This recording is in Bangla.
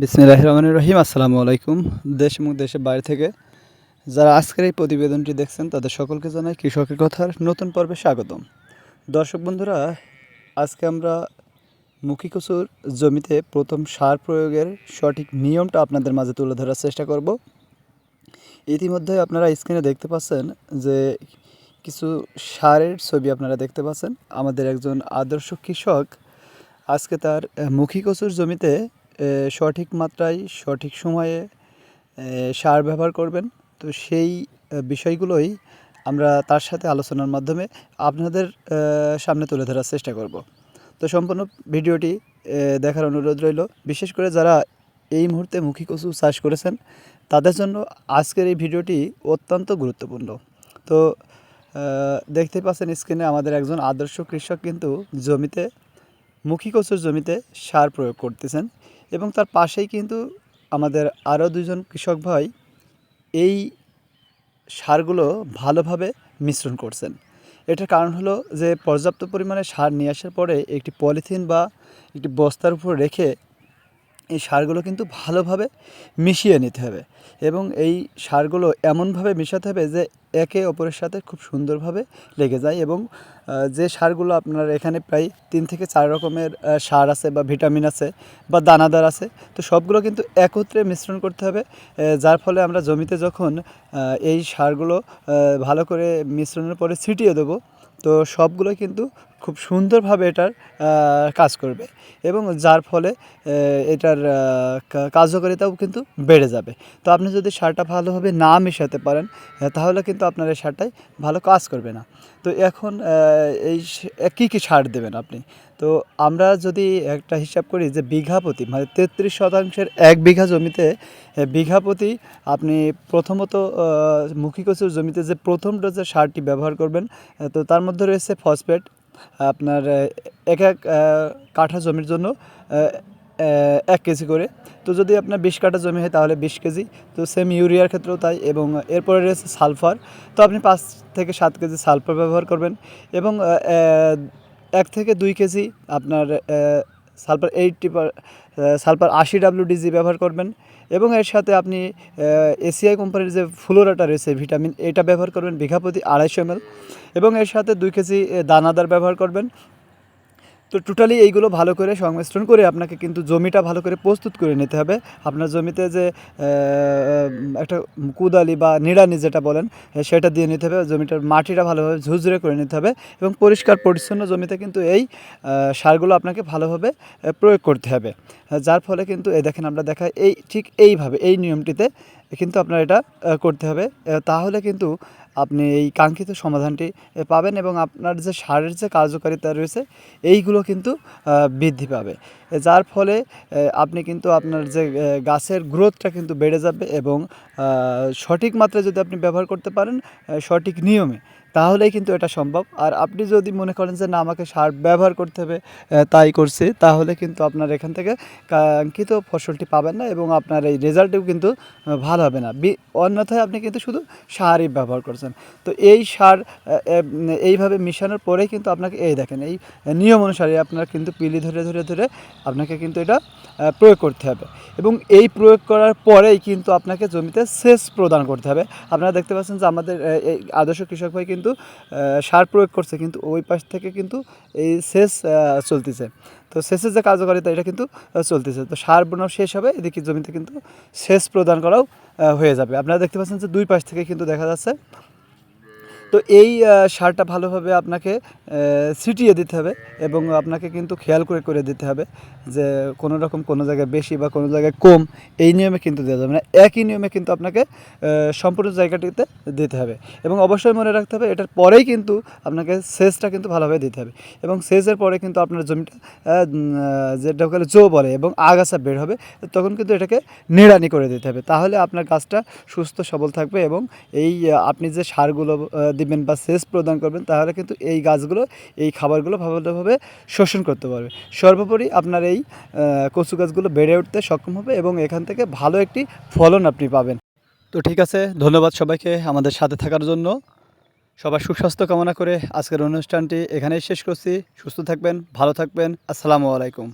বিসমিল্লাহ রহমান রহিম, আসসালামু আলাইকুম। দেশ এবং দেশের বাইরে থেকে যারা আজকের এই প্রতিবেদনটি দেখছেন, তাদের সকলকে জানাই কৃষকের কথার নতুন পর্বে স্বাগতম। দর্শক বন্ধুরা, আজকে আমরা মুখী কচুর জমিতে প্রথম সার প্রয়োগের সঠিক নিয়মটা আপনাদের মাঝে তুলে ধরার চেষ্টা করব। ইতিমধ্যে আপনারা স্ক্রিনে দেখতে পাচ্ছেন যে কিছু সারের ছবি আপনারা দেখতে পাচ্ছেন। আমাদের একজন আদর্শ কৃষক আজকে তার মুখী কচুর জমিতে সঠিক মাত্রায়, সঠিক সময়ে সার ব্যবহার করবেন। তো সেই বিষয়গুলোই আমরা তার সাথে আলোচনার মাধ্যমে আপনাদের সামনে তুলে ধরার চেষ্টা করব। তো সম্পূর্ণ ভিডিওটি দেখার অনুরোধ রইল। বিশেষ করে যারা এই মুহূর্তে মুখী কচু চাষ করেছেন, তাদের জন্য আজকের এই ভিডিওটি অত্যন্ত গুরুত্বপূর্ণ। তো দেখতে পাচ্ছেন স্ক্রিনে আমাদের একজন আদর্শ কৃষক কিন্তু জমিতে, মুখী কচুর জমিতে সার প্রয়োগ করতেছেন। এবং তার পাশেই কিন্তু আমাদের আরও দুজন কৃষক ভাই এই সারগুলো ভালোভাবে মিশ্রণ করছেন। এটার কারণ হলো যে পর্যাপ্ত পরিমাণে সার নিয়ে আসার পরে একটি পলিথিন বা একটি বস্তার উপর রেখে এই সারগুলো কিন্তু ভালোভাবে মিশিয়ে নিতে হবে এবং এই সারগুলো এমনভাবে মেশাতে হবে যে একে অপরের সাথে খুব সুন্দরভাবে লেগে যায় এবং যে সারগুলো আপনার এখানে প্রায় তিন থেকে চার রকমের সার আছে বা ভিটামিন আছে বা দানাদার আছে, তো সবগুলো কিন্তু একত্রে মিশ্রণ করতে হবে যার ফলে আমরা জমিতে যখন এই সারগুলো ভালো করে মিশ্রণের পরে ছিটিয়ে দেবো, তো সবগুলো কিন্তু খুব সুন্দরভাবে এটার কাজ করবে এবং যার ফলে এটার কার্যকারিতাও কিন্তু বেড়ে যাবে। তো আপনি যদি সারটা ভালোভাবে না মেশাতে পারেন তাহলে কিন্তু আপনার এই সারটাই ভালো কাজ করবে না। তো এখন এই কী কী সার দেবেন আপনি? তো আমরা যদি একটা হিসাব করি যে বিঘা প্রতি মানে তেত্রিশ শতাংশের এক বিঘা জমিতে বিঘা প্রতি আপনি প্রথমত মুখী কচুর জমিতে যে প্রথম ডোজের সারটি ব্যবহার করবেন তো তার মধ্যে রয়েছে ফসফেট আপনার এক এক কাঠা জমির জন্য এক কেজি করে। তো যদি আপনার বিশ কাঠা জমি হয় তাহলে বিশ কেজি। তো সেম ইউরিয়ার ক্ষেত্রেও তাই এবং এরপরে রয়েছে সালফার। তো আপনি পাঁচ থেকে সাত কেজি সালফার ব্যবহার করবেন এবং এক থেকে দুই কেজি আপনার সালফার এইটটি সালফার আশি ডাব্লিউডিজি ব্যবহার করবেন এবং এর সাথে আপনি এসিআই কোম্পানির যে ফ্লোরাটা রয়েছে, ভিটামিন এটা ব্যবহার করবেন বিঘা প্রতি আড়াইশো এমএল এবং এর সাথে দুই কেজি দানাদার ব্যবহার করবেন। তো টোটালি এইগুলো ভালো করে সংমিশ্রণ করে আপনাকে কিন্তু জমিটা ভালো করে প্রস্তুত করে নিতে হবে। আপনার জমিতে যে একটা কুদালি বা নিড়ানি যেটা বলেন সেটা দিয়ে নিতে হবে। জমিটার মাটিটা ভালোভাবে ঝুরঝুরে করে নিতে হবে এবং পরিষ্কার পরিচ্ছন্ন জমিতে কিন্তু এই সারগুলো আপনাকে ভালোভাবে প্রয়োগ করতে হবে। যার ফলে কিন্তু এই দেখেন আমরা দেখাই, এই ঠিক এইভাবে, এই নিয়মটিতে কিন্তু আপনার এটা করতে হবে। তাহলে কিন্তু আপনি এই কাঙ্ক্ষিত সমাধানটি পাবেন এবং আপনার যে সারের যে কার্যকারিতা রয়েছে, এইগুলো কিন্তু বৃদ্ধি পাবে। যার ফলে আপনি কিন্তু আপনার যে গাছের গ্রোথটা কিন্তু বেড়ে যাবে এবং সঠিক মাত্রায় যদি আপনি ব্যবহার করতে পারেন সঠিক নিয়মে তাহলেই কিন্তু এটা সম্ভব। আর আপনি যদি মনে করেন যে, না, আমাকে সার ব্যবহার করতে হবে তাই করছি, তাহলে কিন্তু আপনার এখান থেকে কাঙ্ক্ষিত ফসলটি পাবেন না এবং আপনার এই রেজাল্টটিও কিন্তু ভালো হবে না। অন্যথায় আপনি কিন্তু শুধু সারই ব্যবহার করছেন। তো এই সার এইভাবে মিশানোর পরেই কিন্তু আপনাকে এই দেখেন, এই নিয়ম অনুসারে আপনার কিন্তু পিলি ধরে ধরে ধরে আপনাকে কিন্তু এটা প্রয়োগ করতে হবে। এবং এই প্রয়োগ করার পরেই কিন্তু আপনাকে জমিতে সেচ প্রদান করতে হবে। আপনারা দেখতে পাচ্ছেন যে, আমাদের এই আদর্শ কৃষক ভাই কিন্তু আহ, সার প্রয়োগ করছে কিন্তু ওই পাশ থেকে কিন্তু এই সেচ চলতেছে। তো সেচের যে কার্যকারিতা এটা কিন্তু চলতেছে। তো সার বোনাও শেষ হবে এদিকে জমিতে কিন্তু সেচ প্রদান করাও হয়ে যাবে। আপনারা দেখতে পাচ্ছেন যে দুই পাশ থেকে কিন্তু দেখা যাচ্ছে তো এই সারটা ভালোভাবে আপনাকে ছিটিয়ে দিতে হবে এবং আপনাকে কিন্তু খেয়াল করে করে দিতে হবে যে কোনো রকম কোনো জায়গায় বেশি বা কোনো জায়গায় কম এই নিয়মে কিন্তু দেওয়া যাবে না। একই নিয়মে কিন্তু আপনাকে সম্পূর্ণ জায়গাটিতে দিতে হবে এবং অবশ্যই মনে রাখতে হবে এটার পরেই কিন্তু আপনাকে সেচটা কিন্তু ভালোভাবে দিতে হবে এবং সেচের পরে কিন্তু আপনার জমিটা যেটা বলে জো বলে এবং আগাছা বের হবে, তখন কিন্তু এটাকে নিড়ানি করে দিতে হবে। তাহলে আপনার গাছটা সুস্থ সবল থাকবে এবং এই আপনি যে সারগুলো দিবেন বা সেচ প্রদান করবেন, তাহলে কিন্তু এই গাছগুলো, এই খাবারগুলো ভালোভাবে শোষণ করতে পারবে। সর্বোপরি আপনার এই কচু গাছগুলো বেড়ে উঠতে সক্ষম হবে এবং এখান থেকে ভালো একটি ফলন আপনি পাবেন। তো ঠিক আছে, ধন্যবাদ সবাইকে আমাদের সাথে থাকার জন্য। সবার সুস্বাস্থ্য কামনা করে আজকের অনুষ্ঠানটি এখানেই শেষ করছি। সুস্থ থাকবেন, ভালো থাকবেন। আসসালামু আলাইকুম।